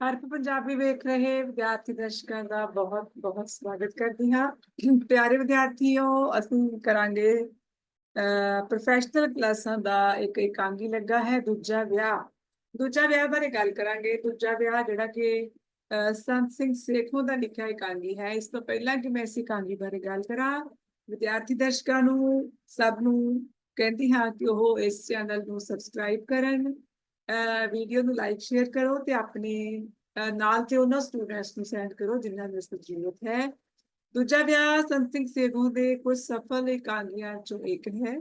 ਹਰਪ ਪੰਜਾਬੀ ਵੇਖ ਰਹੇ ਵਿਦਿਆਰਥੀ ਦਰਸ਼ਕਾਂ ਦਾ ਬਹੁਤ ਬਹੁਤ ਸਵਾਗਤ ਕਰਦੀ ਹਾਂ। ਪਿਆਰੇ ਵਿਦਿਆਰਥੀਓ, ਅਸੀਂ ਕਰਾਂਗੇ ਪ੍ਰੋਫੈਸ਼ਨਲ ਕਲਾਸਾਂ ਦਾ ਇੱਕ ਇਕਾਂਗੀ ਲੱਗਾ ਹੈ, ਦੂਜਾ ਵਿਆਹ। ਦੂਜਾ ਵਿਆਹ ਬਾਰੇ ਗੱਲ ਕਰਾਂਗੇ। ਦੂਜਾ ਵਿਆਹ ਜਿਹੜਾ ਕਿ ਸੰਤ ਸਿੰਘ ਸੇਖੋਂ ਦਾ ਲਿਖਿਆ ਇਕਾਂਗੀ ਹੈ। ਇਸ ਤੋਂ ਪਹਿਲਾਂ ਕਿ ਮੈਂ ਇਸ ਇਕਾਂਗੀ ਬਾਰੇ ਗੱਲ ਕਰਾਂ, ਵਿਦਿਆਰਥੀ ਦਰਸ਼ਕਾਂ ਨੂੰ ਸਭ ਨੂੰ ਕਹਿੰਦੀ ਹਾਂ ਕਿ ਉਹ ਇਸ ਚੈਨਲ ਨੂੰ ਸਬਸਕ੍ਰਾਈਬ ਕਰਨ। ਵੀਡੀਓ ਨੂੰ ਲਾਈਕ ਸ਼ੇਅਰ ਕਰੋ ਤੇ ਆਪਣੇ ਨਾਲ ਤੇ ਉਹਨਾਂ ਸਟੂਡੈਂਟਸ ਨੂੰ ਸੈਂਡ ਕਰੋ ਜਿਨ੍ਹਾਂ ਨੂੰ ਇਸ ਦੀ ਜ਼ਰੂਰਤ ਹੈ। ਦੂਜਾ ਵਿਆਹ ਸੰਤ ਸਿੰਘ ਸੇਖੋਂ ਦੇ ਕੁਝ ਸਫਲ ਇਕਾਂਗੀਆਂ ਚੋਂ ਇੱਕ ਹੈ।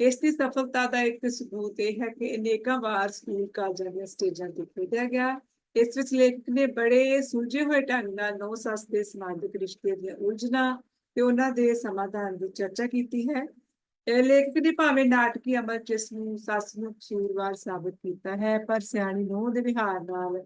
ਇਸ ਦੀ ਸਫਲਤਾ ਦਾ ਇੱਕ ਸਬੂਤ ਇਹ ਹੈ ਕਿ ਅਨੇਕਾਂ ਵਾਰ ਸਕੂਲ ਕਾਲਜਾਂ ਦੀਆਂ ਸਟੇਜਾਂ ਤੇ ਖੇਡਿਆ ਗਿਆ। ਇਸ ਵਿੱਚ ਲੇਖਕ ਨੇ ਬੜੇ ਸੁਲਝੇ ਹੋਏ ਢੰਗ ਨਾਲ ਨੌ ਸੱਸ ਦੇ ਸਮਾਜਿਕ ਰਿਸ਼ਤੇ ਦੀਆਂ ਉਲਝਣਾਂ ਤੇ ਉਹਨਾਂ ਦੇ ਸਮਾਧਾਨ ਦੀ ਚਰਚਾ ਕੀਤੀ ਹੈ। ਲੇਖਕ ਨੇ ਭਾਵੇਂ ਨਾਟਕੀ ਅਮਰ ਜਿਸ ਨੂੰ ਸੱਸ ਨੂੰ ਕਸੂਰਵਾਰ ਸਾਬਤ ਕੀਤਾ ਹੈ, ਪਰ ਸਿਆਣੀ ਨੂੰਹ ਦੇ ਵਿਹਾਰ ਨਾਲ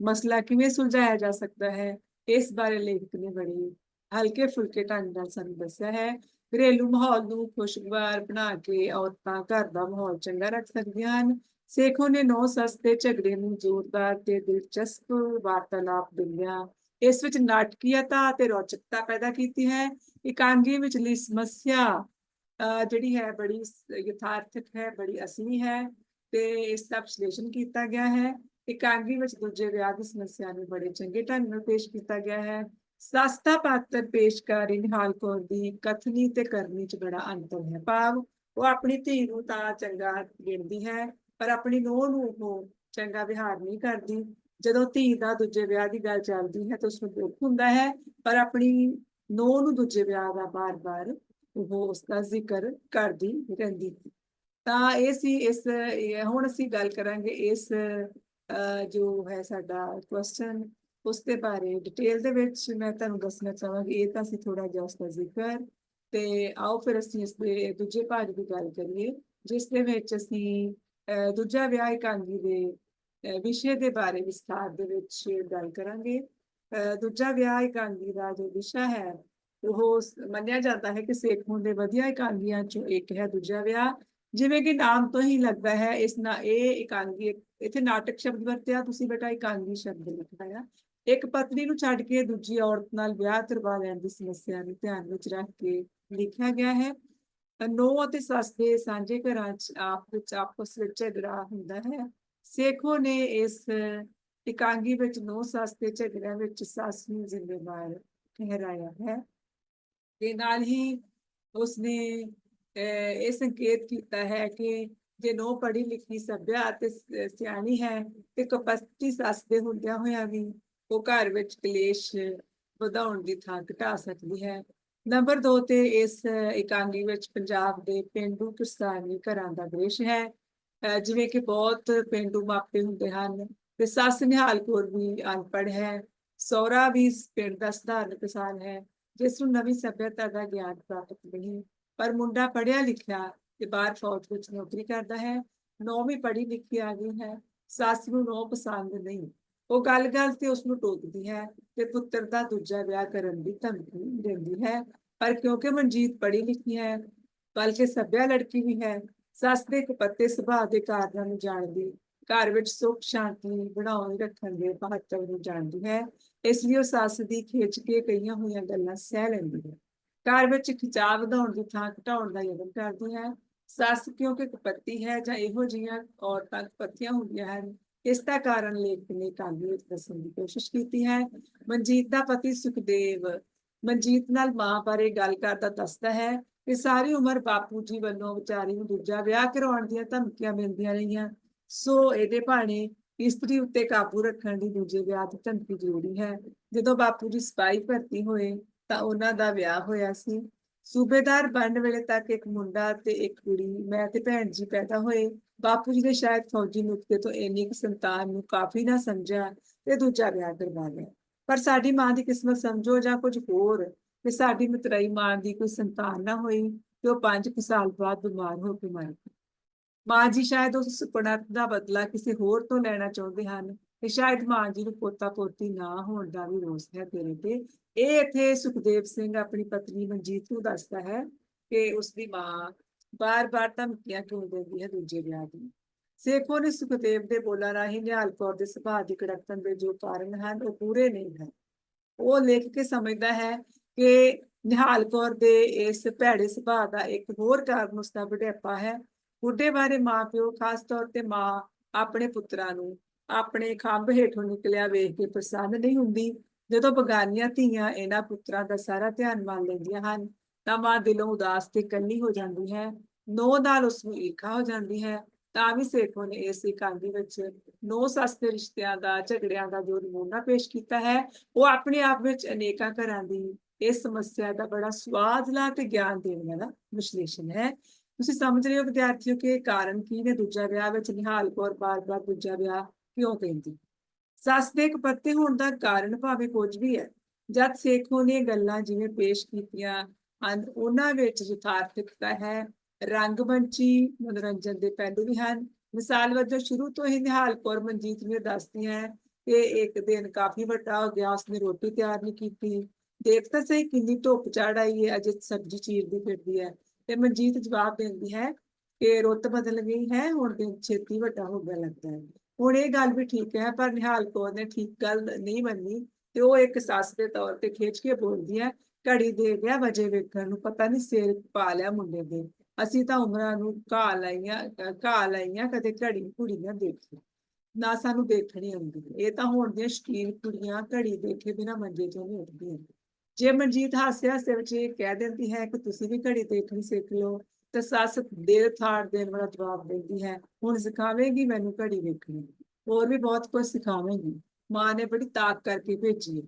ਮਸਲਾ ਕਿਵੇਂ ਸੁਲਝਾਇਆ ਜਾ ਸਕਦਾ ਹੈ, ਇਸ ਬਾਰੇ ਲੇਖਕ ਨੇ ਬੜੀ ਹਲਕੇ ਫੁਲਕੇ ਢੰਗ ਨਾਲ ਸਾਨੂੰ ਦੱਸਿਆ ਹੈ। ਘਰੇਲੂ ਮਾਹੌਲ ਨੂੰ ਖੁਸ਼ਗਵਾਰ ਬਣਾ ਕੇ ਔਰਤਾਂ ਘਰ ਦਾ ਮਾਹੌਲ ਚੰਗਾ ਰੱਖ ਸਕਦੀਆਂ ਹਨ। ਸੇਖੋ ਨੇ ਨੌ ਸੱਸ ਦੇ ਝਗੜੇ ਨੂੰ ਜ਼ੋਰਦਾਰ ਤੇ ਦਿਲਚਸਪ ਵਾਰਤਾਲਾਪ ਦਿੰਦਿਆਂ ਇਸ ਵਿੱਚ ਨਾਟਕੀਅਤਾ ਤੇ ਰੌਚਕਤਾ ਪੈਦਾ ਕੀਤੀ ਹੈ। ਇਕਾਂਗੀ ਵਿਚਲੀ ਸਮੱਸਿਆ ਜਿਹੜੀ ਹੈ ਬੜੀ ਸ- ਯਥਾਰਥਕ ਹੈ, ਬੜੀ ਅਸਲੀ ਹੈ ਤੇ ਇਸ ਦਾ ਵਿਸ਼ਲੇਸ਼ਣ ਕੀਤਾ ਗਿਆ ਹੈ। ਇਕਾਂਗੀ ਵਿੱਚ ਦੂਜੇ ਵਿਆਹ ਦੀ ਸਮੱਸਿਆ ਨੂੰ ਬੜੇ ਚੰਗੇ ਢੰਗ ਨਾਲ ਪੇਸ਼ ਕੀਤਾ ਗਿਆ ਹੈ। ਸਸਤਾ ਪਾਤਰ ਪੇਸ਼ਕਾਰੀ ਨਿਹਾਲ ਕੌਰ ਦੀ ਕਥਨੀ ਤੇ ਕਰਨੀ ਚ ਬੜਾ ਅੰਤਰ ਹੈ। ਭਾਵ ਉਹ ਆਪਣੀ ਧੀ ਨੂੰ ਤਾਂ ਚੰਗਾ ਗਿਣਦੀ ਹੈ, ਪਰ ਆਪਣੀ ਨੂੰਹ ਨੂੰ ਉਹ ਚੰਗਾ ਵਿਹਾਰ ਨਹੀਂ ਕਰਦੀ। ਜਦੋਂ ਧੀ ਦਾ ਦੂਜੇ ਵਿਆਹ ਦੀ ਗੱਲ ਚੱਲਦੀ ਹੈ ਤਾਂ ਉਸ ਨੂੰ ਦੁੱਖ ਹੁੰਦਾ ਹੈ, ਪਰ ਆਪਣੀ ਨੂੰਹ ਨੂੰ ਦੂਜੇ ਵਿਆਹ ਦਾ ਬਾਰ-ਬਾਰ ਉਹ ਉਸ ਦਾ ਜ਼ਿਕਰ ਕਰਦੀ ਰਹਿੰਦੀ ਹੈ। ਤਾਂ ਇਹ ਸੀ ਇਸ ਹੁਣ ਅਸੀਂ ਗੱਲ ਕਰਾਂਗੇ ਇਸ ਜੋ ਹੈ ਸਾਡਾ ਕੁਐਸਚਨ ਉਸ ਦੇ ਬਾਰੇ ਡਿਟੇਲ ਦੇ ਵਿੱਚ। ਮੈਂ ਤੁਹਾਨੂੰ ਦੱਸਣਾ ਚਾਹਾਂਗੀ ਇਹ ਤਾਂ ਅਸੀਂ ਥੋੜਾ ਜਿਹਾ ਉਸ ਦਾ ਜ਼ਿਕਰ। ਤੇ ਆਓ ਫਿਰ ਅਸੀਂ ਇਸ ਦੇ ਦੂਜੇ ਭਾਗ ਦੀ ਗੱਲ ਕਰੀਏ ਜਿਸ ਦੇ ਵਿੱਚ ਅਸੀਂ ਅਹ, ਦੂਜਾ ਵਿਆਹ ਇਕਾਂਗੀ ਦੇ ਵਿਸ਼ੇ ਦੇ ਬਾਰੇ ਵਿਸਥਾਰ ਦੇ ਵਿੱਚ ਗੱਲ ਕਰਾਂਗੇ। ਅਹ, ਦੂਜਾ ਵਿਆਹ ਇਕਾਂਗੀ ਦਾ ਜੋ ਵਿਸ਼ਾ ਹੈ ਉਹ ਮੰਨਿਆ ਜਾਂਦਾ ਹੈ ਕਿ ਸੇਖੋਂ ਦੇ ਵਧੀਆ ਇਕਾਂਗੀਆਂ ਚੋਂ ਇੱਕ ਹੈ ਦੂਜਾ ਵਿਆਹ, ਜਿਵੇਂ ਕਿ ਨਾਮ ਤੋਂ ਹੀ ਲੱਗਦਾ ਹੈ, ਇਸ ਨਾਲ ਇਹ ਇਕਾਂਗੀ, ਇੱਥੇ ਨਾਟਕ ਸ਼ਬਦ ਵਰਤਿਆ, ਤੁਸੀਂ ਬੇਟਾ ਇਕਾਂਗੀ ਸ਼ਬਦ ਲਿਖਿਆ ਆ। ਇੱਕ ਪਤਨੀ ਨੂੰ ਛੱਡ ਕੇ ਦੂਜੀ ਔਰਤ ਨਾਲ ਵਿਆਹ ਕਰਵਾ ਲੈਣ ਦੀ ਸਮੱਸਿਆ ਨੂੰ ਧਿਆਨ ਵਿੱਚ ਰੱਖ ਕੇ ਲਿਖਿਆ ਗਿਆ ਹੈ। ਨੋ ਅਤੇ ਸੱਸ ਦੇ ਸਾਂਝੇ ਘਰਾਂ 'ਚ ਆਪ ਵਿੱਚ ਆਪਸ ਵਿੱਚ ਝਗੜਾ ਹੁੰਦਾ ਹੈ। ਸੇਖੋ ਨੇ ਇਸ ਇਕਾਂਗੀ ਵਿੱਚ ਨੋ ਸੱਸ ਦੇ ਝਗੜਿਆਂ ਵਿੱਚ ਸੱਸ ਨੂੰ ਜ਼ਿੰਮੇਵਾਰ ਠਹਿਰਾਇਆ ਹੈ। ਦੇ ਨਾਲ ਹੀ ਉਸਨੇ ਅਹ, ਇਹ ਸੰਕੇਤ ਕੀਤਾ ਹੈ ਕਿ ਜੇ ਨੋ ਪੜ੍ਹੀ ਲਿਖੀ ਸਭਿਆ ਅਤੇ ਸਿਆਣੀ ਹੈ ਤੇ ਕਪਸਤੀ ਸੱਸ ਦੇ ਹੁੰਦਿਆਂ ਹੋਇਆਂ ਵੀ ਉਹ ਘਰ ਵਿੱਚ ਕਲੇਸ਼ ਵਧਾਉਣ ਦੀ ਥਾਂ ਘਟਾ ਸਕਦੀ ਹੈ। ਨੰਬਰ 2 ਤੇ ਇਸ ਇਕਾਂਗੀ ਵਿੱਚ ਪੰਜਾਬ ਦੇ ਪਿੰਡੂ ਕਿਸਾਨੀ ਘਰਾਂ ਦਾ ਦ੍ਰਿਸ਼ ਹੈ। ਅਹ, ਜਿਵੇਂ ਕਿ ਬਹੁਤ ਪਿੰਡੂ ਮਾਪੇ ਹੁੰਦੇ ਹਨ ਤੇ ਸੱਸ ਨਿਹਾਲ ਕੌਰ ਵੀ ਅਨਪੜ੍ਹ ਹੈ। ਸਹੁਰਾ ਵੀ ਪਿੰਡ ਦਾ ਸਧਾਰਨ ਕਿਸਾਨ ਹੈ। ਜਿਸ ਨੂੰ ਨਵੀਂ ਸਭਿਅਤਾ ਦਾ ਗਿਆਨ ਪ੍ਰਾਪਤ ਨਹੀਂ ਪਰ ਮੁੰਡਾ ਪੜ੍ਹਿਆ ਲਿਖਿਆ ਤੇ ਬਾਹਰ ਫੌਜ ਵਿੱਚ ਨੌਕਰੀ ਕਰਦਾ ਹੈ। ਨੌ ਪੜ੍ਹੀ ਲਿਖੀ ਆ ਗਈ ਹੈ। ਸੱਸ ਨੂੰ ਨੌ ਪਸੰਦ ਨਹੀਂ। ਉਹ ਗੱਲ-ਗੱਲ ਤੇ ਉਸ ਨੂੰ ਟੋਕਦੀ ਹੈ ਤੇ ਪੁੱਤਰ ਦਾ ਦੂਜਾ ਵਿਆਹ ਕਰਨ ਦੀ ਧਮਕੀ ਦਿੰਦੀ ਹੈ। ਪਰ ਕਿਉਂਕਿ ਮਨਜੀਤ ਪੜ੍ਹੀ ਲਿਖੀ ਹੈ, ਬਲਕਿ ਸੱਭਿਆ ਲੜਕੀ ਵੀ ਹੈ, ਸੱਸ ਦੇ ਕਪੱਤੇ ਸੁਭਾਅ ਦੇ ਕਾਰਨਾਂ ਨੂੰ ਜਾਣਦੀ, ਘਰ ਵਿੱਚ ਸੁੱਖ ਸ਼ਾਂਤੀ ਬਣਾਉਣ, ਰੱਖਣ ਦੇ ਮਹੱਤਵ ਨੂੰ ਜਾਣਦੀ ਹੈ। ਇਸ ਲਈ ਉਹ ਸੱਸ ਦੀ ਖਿੱਚ ਕੇ ਕਈਆਂ ਹੋਈਆਂ ਗੱਲਾਂ ਸਹਿ ਲੈਂਦੀ ਹੈ। ਘਰ ਵਿੱਚ ਖਿਚਾਅ ਵਧਾਉਣ ਦੀ ਥਾਂ ਘਟਾਉਣ ਦਾ ਯਤਨ ਕਰਦੀ ਹੈ। ਸੱਸ ਕਿਉਂਕਿ ਕਪੱਤੀ ਹੈ ਜਾਂ ਇਹੋ ਜਿਹੀਆਂ ਔਰਤਾਂ ਕਪੱਤੀਆਂ ਹੁੰਦੀਆਂ ਹਨ, ਇਸ ਦਾ ਕਾਰਨ ਲੇਖਕ ਨੇ ਕਾਲੀ ਵਿੱਚ ਦੱਸਣ ਦੀ ਕੋਸ਼ਿਸ਼ ਕੀਤੀ ਹੈ। ਮਨਜੀਤ ਦਾ ਪਤੀ ਸੁਖਦੇਵ ਮਨਜੀਤ ਨਾਲ ਮਾਂ ਬਾਰੇ ਗੱਲ ਕਰਦਾ ਦੱਸਦਾ ਹੈ ਕਿ ਸਾਰੀ ਉਮਰ ਬਾਪੂ ਜੀ ਵੱਲੋਂ ਵਿਚਾਰੀ ਨੂੰ ਦੂਜਾ ਵਿਆਹ ਕਰਾਉਣ ਦੀਆਂ ਧਮਕੀਆਂ ਮਿਲਦੀਆਂ ਰਹੀਆਂ। ਸੋ ਇਹਦੇ ਭਾਣੇ ਇਸਤਰੀ ਉੱਤੇ ਕਾਬੂ ਰੱਖਣ ਦੀ ਦੂਜੇ ਵਿਆਹ ਦੀ ਧਮਕੀ ਜ਼ਰੂਰੀ ਹੈ ਜਦੋਂ ਬਾਪੂ ਜੀ ਸਿਪਾਹੀ ਭਰਤੀ ਹੋਏ, ਤਾਂ ਉਹਨਾਂ ਦਾ ਵਿਆਹ ਹੋਇਆ ਸੀ। ਸੂਬੇਦਾਰ ਬਣਨ ਵੇਲੇ ਤੱਕ ਇੱਕ ਮੁੰਡਾ ਤੇ ਇੱਕ ਕੁੜੀ, ਮੈਂ ਤੇ ਭੈਣ ਜੀ ਪੈਦਾ ਹੋਏ। ਬਾਪੂ ਜੀ ਨੇ ਸ਼ਾਇਦ ਫੌਜੀ ਨੁਕਤੇ ਤੋਂ ਇੰਨੀ ਕੁ ਸੰਤਾਨ ਨੂੰ ਕਾਫੀ ਨਾ ਸਮਝਿਆ ਤੇ ਦੂਜਾ ਵਿਆਹ ਕਰਵਾ ਲਿਆ। ਪਰ ਸਾਡੀ ਮਾਂ ਦੀ ਕਿਸਮਤ ਸਮਝੋ ਜਾਂ ਕੁਝ ਹੋਰ ਕਿ ਸਾਡੀ ਮਤਰਈ ਮਾਂ ਦੀ ਕੋਈ ਸੰਤਾਨ ਨਾ ਹੋਈ ਤੇ ਉਹ 5 ਸਾਲ ਬਾਅਦ ਬਿਮਾਰ ਹੋ ਕੇ ਮਰ ਗਈ। ਮਾਂ ਜੀ ਸ਼ਾਇਦ ਉਸ ਸੁਪਨਤ ਦਾ ਬਦਲਾ ਕਿਸੇ ਹੋਰ ਤੋਂ ਲੈਣਾ ਚਾਹੁੰਦੇ ਹਨ ਤੇ ਸ਼ਾਇਦ ਮਾਂ ਜੀ ਨੂੰ ਪੋਤਾ ਪੋਤੀ ਨਾ ਹੋਣ ਦਾ ਵੀ ਰੋਸ ਹੈ ਤੇਰੇ ਤੇ। ਇਹ ਇੱਥੇ ਸੁਖਦੇਵ ਸਿੰਘ ਆਪਣੀ ਪਤਨੀ ਮਨਜੀਤ ਨੂੰ ਦੱਸਦਾ ਹੈ ਕਿ ਉਸ ਦੀ ਮਾਂ ਬਾਰ-ਬਾਰ ਧਮਕੀਆਂ ਕਿਉਂ ਦਿੰਦੀ ਹੈ ਦੂਜੇ ਵਿਆਹ ਦੀ। ਸੇਖੋ ਨੇ ਸੁਖਦੇਵ ਦੇ ਬੋਲਾਂ ਰਾਹੀਂ ਨਿਹਾਲ ਕੌਰ ਦੇ ਸੁਭਾਅ ਦੀ ਕੜਕਤਨ ਦੇ ਜੋ ਕਾਰਨ ਹਨ, ਉਹ ਪੂਰੇ ਨਹੀਂ ਹਨ। ਉਹ ਲਿਖ ਕੇ ਸਮਝਦਾ ਹੈ ਕਿ ਨਿਹਾਲ ਕੌਰ ਦੇ ਇਸ ਭੈੜੇ ਸੁਭਾਅ ਦਾ ਇੱਕ ਹੋਰ ਕਾਰਨ ਉਸਦਾ ਬੁਢੇਪਾ ਹੈ। ਬੁੱਢੇ ਬਾਰੇ ਮਾਪਿਓ ਖਾਸ ਤੌਰ ਤੇ ਮਾਂ ਆਪਣੇ ਪੁੱਤਰਾਂ ਨੂੰ, ਆਪਣੇ ਖੰਭ ਹੇਠੋਂ ਨਿਕਲਿਆ ਵੇਖ ਕੇ ਪ੍ਰਸੰਨ ਨਹੀਂ ਹੁੰਦੀ। ਜਦੋਂ ਬਗਾਨੀਆਂ ਧੀਆਂ ਇਹਨਾਂ ਪੁੱਤਰਾਂ ਦਾ ਸਾਰਾ ਧਿਆਨ ਮੰਨ ਲੈਂਦੀਆਂ ਹਨ, ਤਾਂ ਮਾਂ ਦਿਲੋਂ ਉਦਾਸ ਤੇ ਕੱਲੀ ਹੋ ਜਾਂਦੀ ਹੈ ਨੋ ਨਾਲ ਉਸ ਨੂੰ ਈਰਖਾ ਹੋ ਜਾਂਦੀ ਹੈ। ਤਾਂ ਵੀ ਸੇਖੋ ਨੇ ਇਸ ਇਕਾਂਗੀ ਵਿੱਚ ਨੋ ਸੱਸ ਦੇ ਰਿਸ਼ਤਿਆਂ ਦਾ, ਝਗੜਿਆਂ ਦਾ ਜੋ ਨਮੂਨਾ ਪੇਸ਼ ਕੀਤਾ ਹੈ, ਉਹ ਆਪਣੇ ਆਪ ਵਿੱਚ ਅਨੇਕਾਂ ਘਰਾਂ ਦੀ ਇਸ ਸਮੱਸਿਆ ਦਾ ਬੜਾ ਸਵਾਦਲਾ ਤੇ ਗਿਆਨ ਦੇਣ ਵਾਲਾ ਵਿਸ਼ਲੇਸ਼ਣ ਹੈ। ਤੁਸੀਂ ਸਮਝ ਰਹੇ ਹੋ ਵਿਦਿਆਰਥੀਓ ਕਿ ਕਾਰਨ ਕੀ ਨੇ ਦੂਜਾ ਵਿਆਹ ਵਿੱਚ ਨਿਹਾਲ ਕੌਰ ਬਾਰ-ਬਾਰ ਦੂਜਾ ਵਿਆਹ ਕਿਉਂ ਕਹਿੰਦੀ? ਸੱਸ ਦੇ ਕਪੱਤੇ ਹੋਣ ਦਾ ਕਾਰਨ ਭਾਵੇਂ ਕੁਝ ਵੀ ਹੈ, ਜਦ ਸੇਖੋ ਨੇ ਗੱਲਾਂ ਜਿਵੇਂ ਪੇਸ਼ ਕੀਤੀਆਂ ਹਨ, ਉਹਨਾਂ ਵਿੱਚ ਯਥਾਰਥਿਕਤਾ ਹੈ ਰੰਗਮੰਚੀ ਮਨੋਰੰਜਨ ਦੇ ਪਹਿਲੂ ਵੀ ਹਨ। ਮਿਸਾਲ ਵਜੋਂ ਸ਼ੁਰੂ ਤੋਂ ਹੀ ਨਿਹਾਲ ਕੌਰ ਮਨਜੀਤ ਨੂੰ ਇਹ ਦੱਸਦੀ ਹੈ ਕਿ ਇੱਕ ਦਿਨ ਕਾਫੀ ਵੱਡਾ ਹੋ ਗਿਆ, ਉਸਨੇ ਰੋਟੀ ਤਿਆਰ ਨਹੀਂ ਕੀਤੀ। ਦੇਖ ਤਾਂ ਸਹੀ ਕਿੰਨੀ ਧੁੱਪ ਚੜ ਆਈ ਹੈ, ਅਜੇ ਸਬਜ਼ੀ ਚੀਰਦੀ ਫਿਰਦੀ ਹੈ। ਤੇ ਮਨਜੀਤ ਜਵਾਬ ਦਿੰਦੀ ਹੈ ਕਿ ਰੁੱਤ ਬਦਲ ਗਈ ਹੈ, ਹੁਣ ਦਿਨ ਛੇਤੀ ਵੱਡਾ ਹੋ ਗਿਆ ਲੱਗਦਾ ਹੈ। ਹੁਣ ਇਹ ਗੱਲ ਵੀ ਠੀਕ ਹੈ, ਪਰ ਨਿਹਾਲ ਕੌਰ ਨੇ ਠੀਕ ਗੱਲ ਨਹੀਂ ਮੰਨੀ ਤੇ ਉਹ ਇੱਕ ਸੱਸ ਦੇ ਤੌਰ ਤੇ ਖਿੱਚ ਕੇ ਬੋਲਦੀ ਹੈ, ਘੜੀ ਦੇ ਗਿਆ ਵਜੇ ਵੇਖਣ ਨੂੰ ਪਤਾ ਨਹੀਂ ਸਿਰ ਪਾ ਲਿਆ ਮੁੰਡੇ ਦੇ। ਅਸੀਂ ਤਾਂ ਉਮਰਾਂ ਨੂੰ ਘਾਹ ਲਾਈਆਂ ਅਹ ਘਾਹ ਲਾਈਆਂ, ਕਦੇ ਘੜੀ ਕੁੜੀ ਨਾ ਦੇਖੀ। ਨਾ ਸਾਨੂੰ ਦੇਖਣੀ ਆਉਂਦੀ। ਇਹ ਤਾਂ ਹੁਣ ਦੀਆਂ ਸ਼ਕੀਨ ਕੁੜੀਆਂ ਘੜੀ ਦੇਖੇ ਬਿਨਾ ਮੰਜੇ ਤੋਂ ਨਹੀਂ ਉੱਠਦੀਆਂ। ਜੇ ਮਨਜੀਤ ਹਾਸੇ ਹਾਸੇ ਵਿੱਚ ਇਹ ਕਹਿ ਦਿੰਦੀ ਹੈ ਕਿ ਤੁਸੀਂ ਵੀ ਘੜੀ ਦੇਖਣੀ ਸਿੱਖ ਲਓ, ਤਾਂ ਸੱਸ ਦੇਰ ਥਾੜ ਦੇਣ ਵਾਲਾ ਜਵਾਬ ਦਿੰਦੀ ਹੈ, ਹੁਣ ਸਿਖਾਵੇਂਗੀ ਮੈਨੂੰ ਘੜੀ ਵੇਖਣੀ। ਹੋਰ ਵੀ ਬਹੁਤ ਕੁਝ ਸਿਖਾਵੇਂਗੀ। ਮਾਂ ਨੇ ਬੜੀ ਤਾਕ ਕਰਕੇ ਭੇਜੀ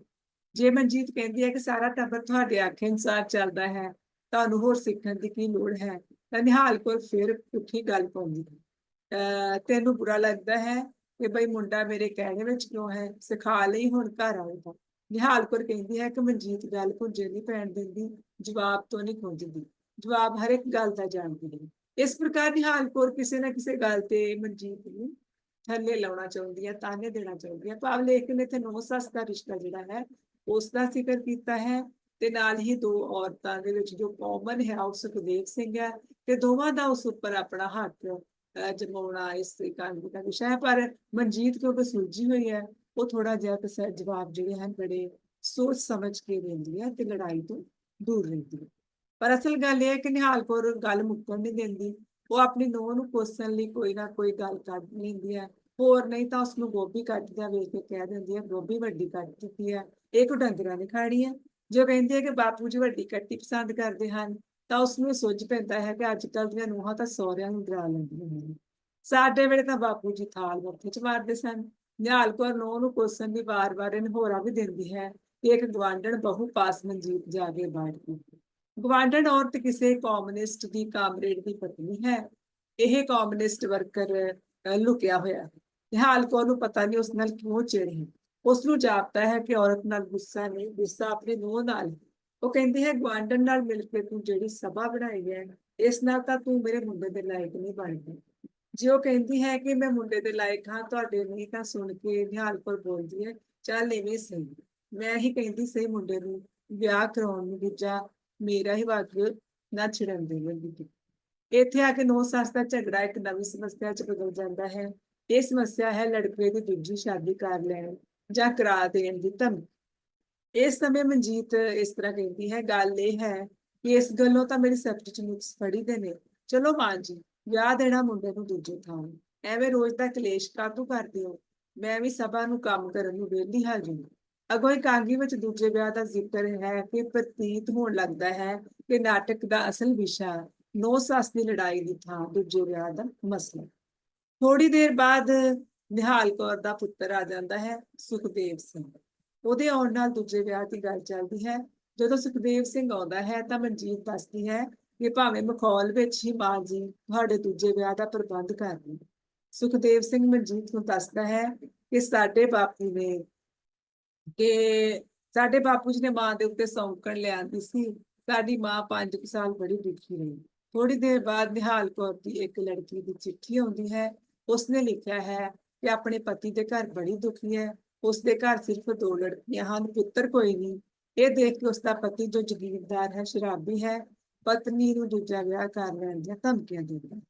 ਜੇ ਮਨਜੀਤ ਕਹਿੰਦੀ ਹੈ ਕਿ ਸਾਰਾ ਟੱਬਰ ਤੁਹਾਡੇ ਆਖੇ ਅਨੁਸਾਰ ਚੱਲਦਾ ਹੈ, ਤੁਹਾਨੂੰ ਹੋਰ ਸਿੱਖਣ ਦੀ ਕੀ ਲੋੜ ਹੈ? ਤਾਂ ਨਿਹਾਲ ਕੋਲ ਫਿਰ ਪੁੱਠੀ ਗੱਲ ਪਾਉਂਦੀ ਹੈ। ਅਹ ਤੈਨੂੰ ਬੁਰਾ ਲੱਗਦਾ ਹੈ ਕਿ ਬਈ ਮੁੰਡਾ ਮੇਰੇ ਕਹਿਣੇ ਵਿੱਚ ਕਿਉਂ ਹੈ? ਸਿਖਾ ਲਈ ਹੁਣ ਘਰ ਆਏਗਾ ਨਿਹਾਲ ਕੌਰ ਕਹਿੰਦੀ ਹੈ ਕਿ ਮਨਜੀਤ ਗੱਲ ਭੁੰਜੇ ਨਹੀਂ ਪੈਣ ਦਿੰਦੀ, ਜਵਾਬ ਤੋਂ ਨਹੀਂ ਖੁੰਝਦੀ, ਜਵਾਬ ਹਰ ਇੱਕ ਗੱਲ ਦਾ ਜਾਣਦੀ ਹੈ ਇਸ ਪ੍ਰਕਾਰ ਨਿਹਾਲ ਕੌਰ ਕਿਸੇ ਨਾ ਕਿਸੇ ਗੱਲ ਤੇ ਮਨਜੀਤ ਨੂੰ ਥੱਲੇ ਲਾਉਣਾ ਚਾਹੁੰਦੀ ਹੈ, ਤਾਨੇ ਦੇਣਾ ਚਾਹੁੰਦੀ ਹੈ। ਭਾਵ ਲੇਖ ਨੇ ਤੇ ਨੌ ਸੱਸ ਦਾ ਰਿਸ਼ਤਾ ਜਿਹੜਾ ਹੈ, ਉਸ ਦਾ ਜ਼ਿਕਰ ਕੀਤਾ ਹੈ ਤੇ ਨਾਲ ਹੀ ਦੋ ਔਰਤਾਂ ਦੇ ਵਿੱਚ ਜੋ ਕਾਮਨ ਹੈ, ਉਹ ਸੁਖਦੇਵ ਸਿੰਘ ਹੈ ਤੇ ਦੋਵਾਂ ਦਾ ਉਸ ਉੱਪਰ ਆਪਣਾ ਹੱਥ ਜਮਾਉਣਾ ਇਸ ਇਕਾਂਗੀ ਦਾ ਵਿਸ਼ਾ ਹੈ। ਪਰ ਮਨਜੀਤ ਕਿਉਂਕਿ ਸੁਲਝੀ ਹੋਈ ਹੈ ਉਹ ਥੋੜਾ ਜਿਹਾ ਕਸਰ ਜਵਾਬ ਜਿਹੜੇ ਹਨ ਬੜੇ ਸੋਚ ਸਮਝ ਕੇ ਦਿੰਦੀ ਹੈ ਤੇ ਲੜਾਈ ਤੋਂ ਦੂਰ ਰਹਿੰਦੀ ਹੈ ਪਰ ਅਸਲ ਗੱਲ ਇਹ ਹੈ ਕਿ ਨਿਹਾਲ ਕੌਰ ਗੱਲ ਮੁੱਕਣ ਨਹੀਂ ਦਿੰਦੀ। ਉਹ ਆਪਣੀ ਨੂੰਹ ਨੂੰ ਕੋਸਣ ਲਈ ਕੋਈ ਨਾ ਕੋਈ ਗੱਲ ਕੱਢ ਲੈਂਦੀ ਹੈ ਹੋਰ ਨਹੀਂ ਤਾਂ ਉਸਨੂੰ ਗੋਭੀ ਕੱਟਦਿਆਂ ਵੇਖ ਕੇ ਕਹਿ ਦਿੰਦੀ ਹੈ ਗੋਭੀ ਵੱਡੀ ਕੱਟ ਦਿੱਤੀ ਹੈ ਇਹ ਕੋ ਡੰਗਰਾਂ ਨੇ ਖਾਣੀ ਹੈ ਜੋ ਕਹਿੰਦੀ ਹੈ ਕਿ ਬਾਪੂ ਜੀ ਵੱਡੀ ਕੱਟੀ ਪਸੰਦ ਕਰਦੇ ਹਨ, ਤਾਂ ਉਸਨੂੰ ਇਹ ਸੁੱਝ ਪੈਂਦਾ ਹੈ ਕਿ ਅੱਜ ਕੱਲ ਦੀਆਂ ਨੂੰਹਾਂ ਤਾਂ ਸਹੁਰਿਆਂ ਨੂੰ ਡਰਾ ਲੈਂਦੀਆਂ ਹਨ ਸਾਡੇ ਵੇਲੇ ਤਾਂ ਬਾਪੂ ਜੀ ਥਾਲ ਮੱਥੇ ਚ ਮਾਰਦੇ ਸਨ। ਨਿਹਾਲ ਕੌਰ ਨੂੰਹ ਨੂੰ ਕੋਸਣ ਦੀ ਵਾਰ-ਵਾਰ ਹੋਰਾ ਵੀ ਦਿੰਦੀ ਹੈ ਕਿ ਇੱਕ ਗਵਾਂਢਣ ਬਹੂ ਪਾਸ ਮਨਜੀਤ ਜਾ ਕੇ ਬੈਠਦੀ ਗਵਾਂਢਣ ਔਰਤ ਕਿਸੇ ਕਮਿਊਨਿਸਟ ਦੀ ਕਾਮਰੇਡ ਦੀ ਪਤਨੀ ਹੈ। ਇਹ ਕਮਿਊਨਿਸਟ ਵਰਕਰ ਅਹ, ਲੁਕਿਆ ਹੋਇਆ ਹੈ। ਨਿਹਾਲ ਕੌਰ ਨੂੰ ਪਤਾ ਨਹੀਂ ਉਸ ਨਾਲ ਕਿਉਂ ਚਿੜੀ ਹੈ। ਉਸ ਨੂੰ ਜਾਪਦਾ ਹੈ ਕਿ ਔਰਤ ਨਾਲ ਗੁੱਸਾ ਨਹੀਂ ਗੁੱਸਾ ਆਪਣੀ ਨੂੰਹ ਨਾਲ ਹੈ। ਉਹ ਕਹਿੰਦੀ ਹੈ ਗਵਾਂਢਣ ਨਾਲ ਮਿਲ ਕੇ ਤੂੰ ਜਿਹੜੀ ਸਭਾ ਬਣਾਈ ਹੈ ਇਸ ਨਾਲ ਤਾਂ ਤੂੰ ਮੇਰੇ ਮੁੰਡੇ ਦੇ ਲਾਇਕ ਨਹੀਂ ਬਣਦੀ। ਜੇ ਉਹ ਕਹਿੰਦੀ ਹੈ ਕਿ ਮੈਂ ਮੁੰਡੇ ਦੇ ਲਾਇਕ ਹਾਂ, ਤੁਹਾਡੇ ਨਹੀਂ ਤਾਂ ਸੁਣ ਕੇ ਨਿਹਾਲ ਕੌਰ ਬੋਲਦੀ ਹੈ, ਚੱਲ ਇਵੇਂ ਸਹੀ। ਮੈਂ ਹੀ ਕਹਿੰਦੀ ਸਹੀ ਮੁੰਡੇ ਨੂੰ, ਵਿਆਹ ਕਰਾਉਣ ਨੂੰ ਦੂਜਾ ਮੇਰਾ ਹੀ ਵਗ ਨਾ ਛਿੜਨ ਦੇ ਇੱਥੇ ਆ ਕੇ ਨੌ ਸੱਸ ਦਾ ਝਗੜਾ ਇੱਕ ਨਵੀਂ ਸਮੱਸਿਆ ਚ ਬਦਲ ਜਾਂਦਾ ਹੈ। ਇਹ ਸਮੱਸਿਆ ਹੈ ਲੜਕੇ ਦੀ ਦੂਜੀ ਸ਼ਾਦੀ ਕਰ ਲੈਣ ਜਾਂ ਕਰਾ ਦੇਣ ਦੀ ਧਮਕੀ। ਇਸ ਸਮੇਂ ਮਨਜੀਤ ਇਸ ਤਰ੍ਹਾਂ ਕਹਿੰਦੀ ਹੈ, ਗੱਲ ਇਹ ਹੈ ਕਿ ਇਸ ਗੱਲੋਂ ਤਾਂ ਮੇਰੀ ਸਬਜ਼ੀ ਚ ਨੁਕਸ ਫੜੀ ਦੇ ਨੇ। ਚਲੋ ਮਾਂ ਜੀ ਵਿਆਹ ਦੇਣਾ ਮੁੰਡੇ ਨੂੰ ਦੂਜੇ ਥਾਂ। ਐਵੇਂ ਰੋਜ਼ ਦਾ ਕਲੇਸ਼ ਕਾਹਤੋਂ ਕਰਦੇ ਹੋ? ਮੈਂ ਵੀ ਸਭਾ ਨੂੰ ਕੰਮ ਕਰਨ ਨੂੰ ਵਿਹਲੀ ਹਾਂ ਜੀ। ਅਗੋ ਇਕਾਂਗੀ ਵਿੱਚ ਦੂਜੇ ਵਿਆਹ ਦਾ ਜ਼ਿਕਰ ਹੈ ਕਿ ਪ੍ਰਤੀਤ ਹੋਣ ਲੱਗਦਾ ਹੈ ਕਿ ਨਾਟਕ ਦਾ ਅਸਲ ਵਿਸ਼ਾ ਨੌ ਸੱਸ ਦੀ ਲੜਾਈ ਦੀ ਥਾਂ ਦੂਜੇ ਵਿਆਹ ਦਾ ਮਸਲਾ। ਥੋੜੀ ਦੇਰ ਬਾਅਦ ਨਿਹਾਲ ਕੌਰ ਦਾ ਪੁੱਤਰ ਆ ਜਾਂਦਾ ਹੈ, ਸੁਖਦੇਵ ਸਿੰਘ। ਉਹਦੇ ਆਉਣ ਨਾਲ ਦੂਜੇ ਵਿਆਹ ਦੀ ਗੱਲ ਚੱਲਦੀ ਹੈ। ਜਦੋਂ ਸੁਖਦੇਵ ਸਿੰਘ ਆਉਂਦਾ ਹੈ ਤਾਂ ਮਨਜੀਤ ਦੱਸਦੀ ਹੈ ਕਿ ਭਾਵੇਂ ਮਖੌਲ ਵਿੱਚ ਹੀ ਮਾਂ ਜੀ, ਤੁਹਾਡੇ ਦੂਜੇ ਵਿਆਹ ਦਾ ਪ੍ਰਬੰਧ ਕਰ ਲਈ। ਸੁਖਦੇਵ ਸਿੰਘ ਮਨਜੀਤ ਨੂੰ ਦੱਸਦਾ ਹੈ ਕਿ ਸਾਡੇ ਬਾਪੂ ਨੇ ਕਿ ਸਾਡੇ ਬਾਪੂ ਜੀ ਨੇ ਮਾਂ ਦੇ ਉੱਤੇ ਸੌਂਕਣ ਲਿਆਂਦੀ ਸੀ। ਸਾਡੀ ਮਾਂ 5 ਸਾਲ ਬੜੀ ਦੁਖੀ ਰਹੀ। ਥੋੜੀ ਦੇਰ ਬਾਅਦ ਨਿਹਾਲ ਕੌਰ ਦੀ ਇੱਕ ਲੜਕੀ ਦੀ ਚਿੱਠੀ ਆਉਂਦੀ ਹੈ। ਉਸਨੇ ਲਿਖਿਆ ਹੈ ਕਿ ਆਪਣੇ ਪਤੀ ਦੇ ਘਰ ਬੜੀ ਦੁਖੀ ਹੈ। ਉਸਦੇ ਘਰ ਸਿਰਫ ਦੋ ਲੜਕੀਆਂ ਹਨ, ਪੁੱਤਰ ਕੋਈ ਨਹੀਂ। ਇਹ ਦੇਖ ਕੇ ਉਸਦਾ ਪਤੀ ਜੋ ਜ਼ਗੀਰਦਾਰ ਹੈ, ਸ਼ਰਾਬੀ ਹੈ। ਪਤਨੀ ਨੂੰ ਦੂਜਾ ਵਿਆਹ ਕਰ ਲੈਣ ਦੀਆਂ ਧਮਕੀਆਂ ਦਿੰਦਾ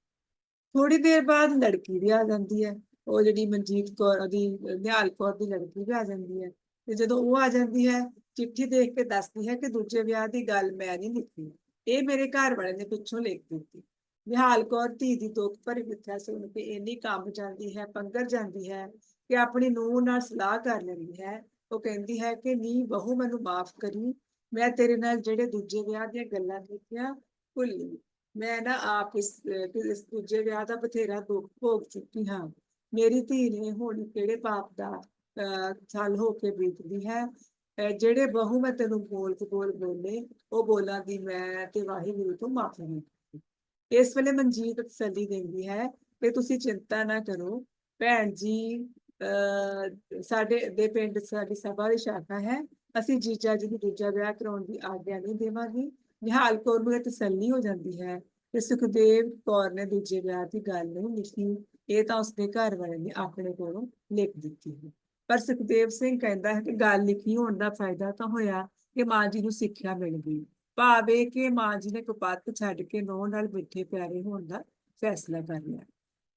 ਥੋੜੀ ਦੇਰ ਬਾਅਦ ਲੜਕੀ ਵੀ ਆ ਜਾਂਦੀ ਹੈ ਉਹ ਜਿਹੜੀ ਮਨਜੀਤ ਕੌਰ, ਉਹਦੀ, ਨਿਹਾਲ ਕੌਰ ਦੀ ਲੜਕੀ ਵੀ ਆ ਜਾਂਦੀ ਹੈ ਤੇ ਜਦੋਂ ਉਹ ਆ ਜਾਂਦੀ ਹੈ ਚਿੱਠੀ ਦੇਖ ਕੇ ਦੱਸਦੀ ਹੈ ਕਿ ਦੂਜੇ ਵਿਆਹ ਦੀ ਗੱਲ ਮੈਂ ਨਹੀਂ ਲਿਖੀ। ਇਹ ਮੇਰੇ ਘਰ ਵਾਲੇ ਨੇ ਪਿੱਛੋਂ ਲਿਖ ਦਿੱਤੀ। ਨਿਹਾਲ ਕੌਰ ਧੀ ਦੀ ਦੁੱਖ ਭਰੀ ਮਿੱਥਿਆ ਸੁਣ ਕੇ ਇੰਨੀ ਕੰਮ ਜਾਂਦੀ ਹੈ, ਪੰਗਰ ਜਾਂਦੀ ਹੈ ਕਿ ਆਪਣੀ ਨੂੰਹ ਨਾਲ ਸਲਾਹ ਕਰ ਲੈਂਦੀ ਹੈ। ਉਹ ਕਹਿੰਦੀ ਹੈ ਕਿ ਨੀ, ਬਹੂ ਮੈਨੂੰ ਮਾਫ ਕਰੀ ਮੈਂ ਤੇਰੇ ਨਾਲ ਜਿਹੜੇ ਦੂਜੇ ਵਿਆਹ ਦੀਆਂ ਗੱਲਾਂ ਕੀਤੀਆਂ, ਭੁੱਲ ਗਈ। ਮੈਂ ਨਾ ਆਪ ਇਸ ਇਸ ਦੂਜੇ ਵਿਆਹ ਦਾ ਬਥੇਰਾ ਦੁੱਖ ਭੋਗ ਚੁੱਕੀ ਹਾਂ। ਮੇਰੀ ਧੀ ਨੇ ਹੁਣ ਕਿਹੜੇ ਪਾਪ ਦਾ, ਅਹ ਹੋ ਕੇ ਬੀਤਦੀ ਹੈ? ਜਿਹੜੇ ਬਹੂ ਮੈਂ ਤੈਨੂੰ ਬੋਲ ਕੇ ਬੋਲ ਬੋਲੇ ਉਹ ਬੋਲਾਂ ਦੀ ਮੈਂ ਤੇ ਵਾਹਿਗੁਰੂ ਤੋਂ ਮਾਫੀ ਮੰਗਦੀ। ਇਸ ਵੇਲੇ ਮਨਜੀਤ ਤਸੱਲੀ ਦਿੰਦੀ ਹੈ ਕਿ ਤੁਸੀਂ ਚਿੰਤਾ ਨਾ ਕਰੋ। ਭੈਣ ਜੀ, ਅਹ, ਸਾਡੇ, ਦੇ ਪਿੰਡ, ਸਾਡੀ ਸਭਾ ਦੀ ਸ਼ਾਖਾ ਹੈ। ਅਸੀਂ ਜੀਜਾ ਜੀ ਦੀ ਦੂਜਾ ਵਿਆਹ ਕਰਾਉਣ ਦੀ ਆਗਿਆ ਨਹੀਂ ਦੇਵਾਂਗੇ। ਨਿਹਾਲ ਕੌਰ ਨੂੰ ਇਹ ਤਸੱਲੀ ਹੋ ਜਾਂਦੀ ਹੈ ਕਿ ਸੁਖਦੇਵ ਕੌਰ ਨੇ ਦੂਜੇ ਵਿਆਹ ਦੀ ਗੱਲ ਨਹੀਂ ਲਿਖੀ। ਇਹ ਤਾਂ ਉਸਦੇ ਘਰ ਵਾਲੇ ਨੇ ਆਪਣੇ ਕੋਲੋਂ ਲਿਖ ਦਿੱਤੀ ਹੈ। ਪਰ ਸੁਖਦੇਵ ਸਿੰਘ ਕਹਿੰਦਾ ਹੈ ਕਿ ਗੱਲ ਲਿਖੀ ਹੋਣ ਦਾ ਫਾਇਦਾ ਤਾਂ ਹੋਇਆ ਕਿ ਮਾਂ ਜੀ ਨੂੰ ਸਿੱਖਿਆ ਮਿਲ ਗਈ। ਭਾਵੇਂ ਕਿ ਮਾਂ ਜੀ ਨੇ ਕਪੱਤ ਛੱਡ ਕੇ ਨੌ ਨਾਲ ਮਿੱਠੇ ਪਿਆਰੇ ਹੋਣ ਦਾ ਫੈਸਲਾ ਕਰ ਲਿਆ।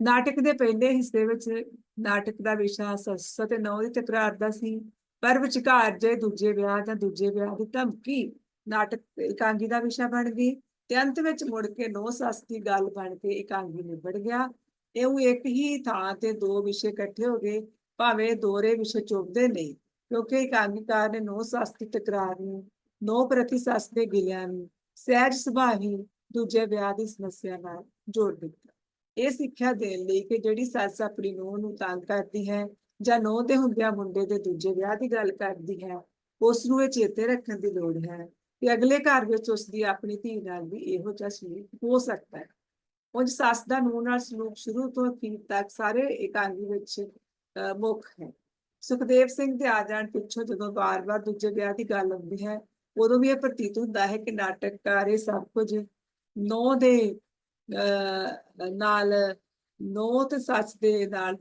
ਨਾਟਕ ਦੇ ਪਹਿਲੇ ਹਿੱਸੇ ਵਿੱਚ ਨਾਟਕ ਦਾ ਵਿਸ਼ਾ ਸੱਸ ਤੇ ਨੌ ਦੀ ਤਕਰਾਰ ਦਾ ਸੀ। ਪਰ ਵਿਚਕਾਰ ਜੇ ਦੂਜੇ ਵਿਆਹ ਜਾਂ ਦੂਜੇ ਵਿਆਹ ਦੀ ਧਮਕੀ, ਨਾਟਕ ਇਕਾਂਗੀ ਦਾ ਵਿਸ਼ਾ ਬਣ ਗਈ ਤੇ ਅੰਤ ਵਿੱਚ ਮੁੜ ਕੇ ਨੌ ਸੱਸ ਦੀ ਗੱਲ ਬਣ ਕੇ ਇਕਾਂਗੀ ਨਿਬੜ ਗਿਆ। ਇਹ ਇੱਕ ਹੀ ਥਾਂ ਤੇ ਦੋ ਵਿਸ਼ੇ ਇਕੱਠੇ ਹੋ ਗਏ, ਭਾਵੇਂ ਦੋਹਰੇ ਵਿਸ਼ੇ ਚੁੱਭਦੇ ਨਹੀਂ, ਕਿਉਂਕਿ ਇਕਾਂਗੀਕਾਰ ਨੇ ਨੌ ਸੱਸ ਦੀ ਤਕਰਾਰ ਨੂੰ, ਨੌ ਪ੍ਰਤੀ ਸੱਸ ਦੇ ਗਿਲਿਆਂ ਨੂੰ ਸਹਿਜ ਸੁਭਾਅ ਹੀ ਦੂਜੇ ਵਿਆਹ ਦੀ ਸਮੱਸਿਆ ਨਾਲ ਜੋੜ ਦਿੱਤਾ। ਇਹ ਸਿੱਖਿਆ ਦੇਣ ਲਈ ਕਿ ਜਿਹੜੀ ਸੱਸ ਆਪਣੀ ਨੂੰਹ ਨੂੰ ਤੰਗ ਕਰਦੀ ਹੈ ਜਾਂ ਨੌ ਦੇ ਹੁੰਦਿਆਂ ਮੁੰਡੇ ਦੇ ਦੂਜੇ ਵਿਆਹ ਦੀ ਗੱਲ ਕਰਦੀ ਹੈ ਉਸ ਨੂੰ ਇਹ ਚੇਤੇ ਰੱਖਣ ਦੀ ਲੋੜ ਹੈ ਕਿ ਅਗਲੇ ਘਰ ਵਿੱਚ ਉਸ ਦੀ ਆਪਣੀ ਧੀ ਨਾਲ ਵੀ ਇਹੋ ਜਿਹਾ ਸਲੂਕ ਹੋ ਸਕਦਾ ਹੈ। ਉਂਝ ਸੱਸ ਦਾ ਨੂੰਹ ਨਾਲ ਸਲੂਕ ਸ਼ੁਰੂ ਤੋਂ ਅਖੀਰ ਤੱਕ ਸਾਰੇ ਇਕਾਂਗੀ ਵਿੱਚ ਅਹ, ਮੁੱਖ ਹੈ। ਸੁਖਦੇਵ ਸਿੰਘ ਦੇ ਆ ਜਾਣ ਪਿੱਛੋਂ ਜਦੋਂ ਵਾਰ-ਵਾਰ ਦੂਜੇ ਵਿਆਹ ਦੀ ਗੱਲ ਆਉਂਦੀ ਹੈ ਉਦੋਂ ਵੀ ਇਹ ਪ੍ਰਤੀਤ ਹੁੰਦਾ ਹੈ ਕਿ ਨਾਟਕਕਾਰ ਇਹ ਸਭ ਕੁਝ ਨੌ ਦੇ ਅਹ, ਨਾਲ ਨੌ ਤੇ ਸੱਸ ਦੇ ਨਾਲ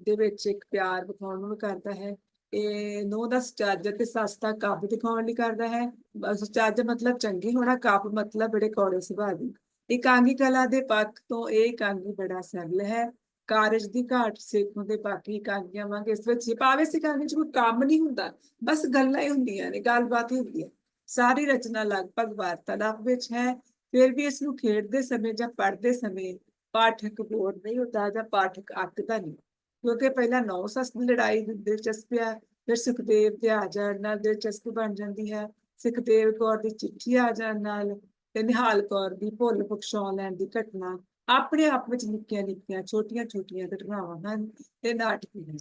ਦੇ ਵਿੱਚ ਇੱਕ ਪਿਆਰ ਵਿਖਾਉਣ ਨੂੰ ਕਰਦਾ ਹੈ। ਇਹ ਨੌ ਦਾ ਸੱਚ ਤੇ ਸੱਸ ਦਾ ਕੱਪ ਦਿਖਾਉਣ ਲਈ ਕਰਦਾ ਹੈ। ਸੱਚ ਮਤਲਬ ਚੰਗੀ ਹੋਣਾ ਕੱਪ ਮਤਲਬ ਬੜੇ ਕੌੜੇ ਸੁਭਾਅ ਦੀ। ਇਕਾਂਗੀ ਕਲਾ ਦੇ ਪੱਖ ਤੋਂ ਇਹ ਇਕਾਂਗੀ ਬੜਾ ਸਰਲ ਹੈ। ਕਾਰਜ ਦੀ ਘਾਟ ਸੇਖੋਂ ਦੇ ਬਾਕੀ ਇਕਾਂਗੀਆਂ ਵਾਂਗ ਇਸ ਵਿੱਚ ਭਾਵੇਂ ਇਕਾਂਗੀ ਚ ਕੋਈ ਕੰਮ ਨਹੀਂ ਹੁੰਦਾ, ਬਸ ਗੱਲਾਂ ਹੀ ਹੁੰਦੀਆਂ ਨੇ, ਗੱਲਬਾਤ ਹੀ ਹੁੰਦੀ ਹੈ। ਸਾਰੀ ਰਚਨਾ ਲਗਭਗ ਵਾਰਤਾਲਾਪ ਵਿੱਚ ਹੈ। ਫਿਰ ਵੀ ਇਸ ਨੂੰ ਖੇਡਦੇ ਸਮੇਂ ਜਾਂ ਪੜ੍ਹਦੇ ਸਮੇਂ ਪਾਠਕ ਬੋਰ ਨਹੀਂ ਹੁੰਦਾ, ਜਾਂ ਪਾਠਕ ਅੱਕਦਾ ਨਹੀਂ। ਕਿਉਂਕਿ ਪਹਿਲਾਂ ਨੌ ਸੱਸ ਦੀ ਲੜਾਈ ਦੀ ਹੈ ਫਿਰ ਸੁਖਦੇਵ ਦੇ ਆ ਜਾਣ ਨਾਲ ਦਿਲਚਸਪੀ ਬਣ ਜਾਂਦੀ ਹੈ। ਸੁਖਦੇਵ ਕੌਰ ਦੀ ਚਿੱਠੀ ਆ ਜਾਣ ਨਾਲ ਤੇ ਨਿਹਾਲ ਕੌਰ ਦੀ ਭੁੱਲ ਬਖਸ਼ਾਉਣ ਲੈਣ ਦੀ ਘਟਨਾ, ਆਪਣੇ ਆਪ ਵਿੱਚ ਨਿੱਕੀਆਂ ਨਿੱਕੀਆਂ ਛੋਟੀਆਂ ਛੋਟੀਆਂ ਘਟਨਾਵਾਂ ਹਨ ਤੇ ਨਾਟਕੀ ਹਨ।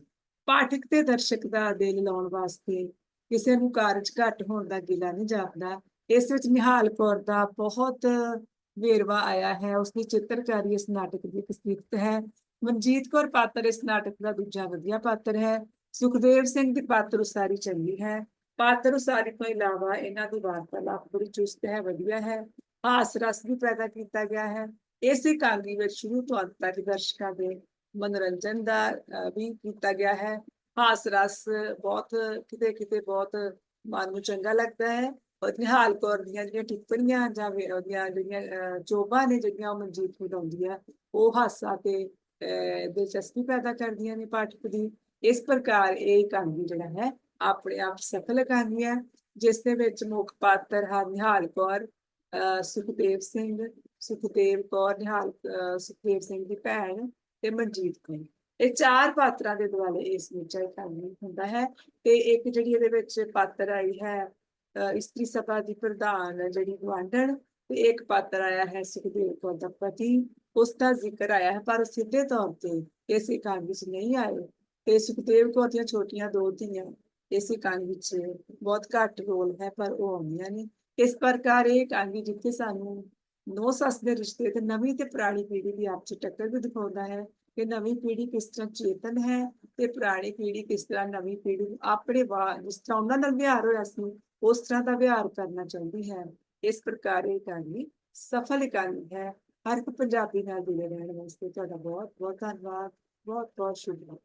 ਪਾਠਕ ਤੇ ਦਰਸ਼ਕ ਦਾ ਦਿਲ ਲਾਉਣ ਵਾਸਤੇ ਕਿਸੇ ਨੂੰ ਕਾਰਜ ਘੱਟ ਹੋਣ ਦਾ ਗਿਲਾ ਨਹੀਂ ਜਾਪਦਾ। ਇਸ ਵਿੱਚ ਨਿਹਾਲ ਕੌਰ ਦਾ ਬਹੁਤ ਵੇਰਵਾ ਆਇਆ ਹੈ, ਉਸਦੀ ਚਿੱਤਰਕਾਰੀ ਇਸ ਨਾਟਕ ਦੀ ਇੱਕ ਹੈ। ਮਨਜੀਤ ਕੌਰ ਪਾਤਰ ਇਸ ਨਾਟਕ ਦਾ ਦੂਜਾ ਵਧੀਆ ਪਾਤਰ ਹੈ। ਸੁਖਦੇਵ ਸਿੰਘ ਦੀ ਪਾਤਰ ਉਸਾਰੀ ਚੰਗੀ ਹੈ। ਪਾਤਰ ਉਸਾਰੀ ਤੋਂ ਇਲਾਵਾ ਇਹਨਾਂ ਦੀ ਵਾਰਤਾਲਾਪ ਬੜੀ ਚੁਸਤ ਹੈ, ਵਧੀਆ ਹੈ। ਹਾਸ ਰਸ ਵੀ ਪੈਦਾ ਕੀਤਾ ਗਿਆ ਹੈ। ਇਸੇ ਕਾਂਗੀ ਵਿੱਚ ਸ਼ੁਰੂ ਤੋਂ ਅੰਤ ਤੱਕ ਦਰਸ਼ਕਾਂ ਦੇ ਮਨੋਰੰਜਨ ਦਾ ਵੀ ਕੀਤਾ ਗਿਆ ਹੈ। ਹਾਸ ਰਸ ਬਹੁਤ ਕਿਤੇ ਕਿਤੇ ਬਹੁਤ ਮਨ ਨੂੰ ਚੰਗਾ ਲੱਗਦਾ ਹੈ। ਨਿਹਾਲ ਕੌਰ ਦੀਆਂ ਜਿਹੜੀਆਂ ਟਿੱਪਣੀਆਂ ਜਾਂ ਉਹਦੀਆਂ ਜਿਹੜੀਆਂ ਅਹ, ਨੇ ਜਿਹੜੀਆਂ ਉਹ ਮਨਜੀਤ ਨੂੰ ਲਾਉਂਦੀ ਹੈ ਉਹ ਹਾਸਾ ਤੇ ਦਿਲਚਸਪੀ ਪੈਦਾ ਕਰਦੀਆਂ ਨੇ ਪਾਠਕ ਦੀ। ਇਸ ਪ੍ਰਕਾਰ ਇਹ ਕਾਂਗੀ ਜਿਹੜਾ ਹੈ ਆਪਣੇ ਆਪ ਸਫਲ ਕਹਾਣੀ ਹੈ ਜਿਸ ਦੇ ਵਿੱਚ ਮੁੱਖ ਪਾਤਰ ਹਨ ਨਿਹਾਲ ਕੌਰ ਅਹ, ਸੁਖਦੇਵ ਸਿੰਘ ਸੁਖਦੇਵ ਕੌਰ ਨਿਹਾਲ ਅਹ, ਸੁਖਦੇਵ ਸਿੰਘ ਦੀ ਭੈਣ ਤੇ ਮਨਜੀਤ ਕੌਰ। ਇਹ ਚਾਰ ਪਾਤਰਾਂ ਦੇ ਦੁਆਲੇ ਇਸ ਵਿੱਚ ਇਹ ਕਾਂਗੀ ਹੁੰਦਾ ਹੈ ਤੇ ਇੱਕ ਜਿਹੜੀ ਇਹਦੇ ਵਿੱਚ ਪਾਤਰ ਆਈ ਹੈ ਇਸਤਰੀ ਸਭਾ ਦੀ ਪ੍ਰਧਾਨ ਜਿਹੜੀ ਗਵਾਂਢਣ ਤੇ ਇੱਕ ਪਾਤਰ ਆਇਆ ਹੈ ਸੁਖਦੇਵ ਕੌਰ ਦਾ ਪਤੀ ਉਸ ਦਾ ਜ਼ਿਕਰ ਆਇਆ ਹੈ ਪਰ ਉਹ ਸਿੱਧੇ ਤੌਰ ਤੇ ਇਸੇ ਕਾਂਗ ਵਿੱਚ ਨਹੀਂ ਆਏ ਤੇ ਸੁਖਦੇਵ ਕੌਰ ਦੀਆਂ ਛੋਟੀਆਂ ਦੋ ਧੀਆਂ ਇਸੇ ਕਾਂਗ ਵਿੱਚ ਬਹੁਤ ਘੱਟ ਰੋਲ ਹੈ ਪਰ ਉਹ ਆਉਂਦੀਆਂ ਨੇ ਇਸ ਪ੍ਰਕਾਰ ਇਹ ਕਾਂਗੀ ਜਿੱਥੇ ਸਾਨੂੰ ਨੌ ਸੱਸ ਦੇ ਰਿਸ਼ਤੇ ਤੇ ਨਵੀਂ ਤੇ ਪੁਰਾਣੀ ਪੀੜ੍ਹੀ ਦੀ ਆਪਸ ਟੱਕਰ ਵੀ ਦਿਖਾਉਂਦਾ ਹੈ ਕਿ ਨਵੀਂ ਪੀੜ੍ਹੀ ਕਿਸ ਤਰ੍ਹਾਂ ਚੇਤਨ ਹੈ ਤੇ ਪੁਰਾਣੀ ਪੀੜ੍ਹੀ ਕਿਸ ਤਰ੍ਹਾਂ ਨਵੀਂ ਪੀੜ੍ਹੀ ਨੂੰ ਆਪਣੇ ਵਾ ਜਿਸ ਤਰ੍ਹਾਂ ਉਹਨਾਂ ਨਾਲ ਵਿਹਾਰ ਹੋਇਆ ਸੀ ਉਸ ਤਰ੍ਹਾਂ ਦਾ ਵਿਹਾਰ ਕਰਨਾ ਚਾਹੁੰਦੀ ਹੈ। ਇਸ ਪ੍ਰਕਾਰ ਇਹ ਕਹਾਣੀ ਸਫਲ ਕਹਾਣੀ ਹੈ। ਹਰ ਇੱਕ ਪੰਜਾਬੀ ਨਾਲ ਜੁੜੇ ਰਹਿਣ ਵਾਸਤੇ ਤੁਹਾਡਾ ਬਹੁਤ ਬਹੁਤ ਧੰਨਵਾਦ। ਬਹੁਤ ਬਹੁਤ ਸ਼ੁਕਰੀਆ।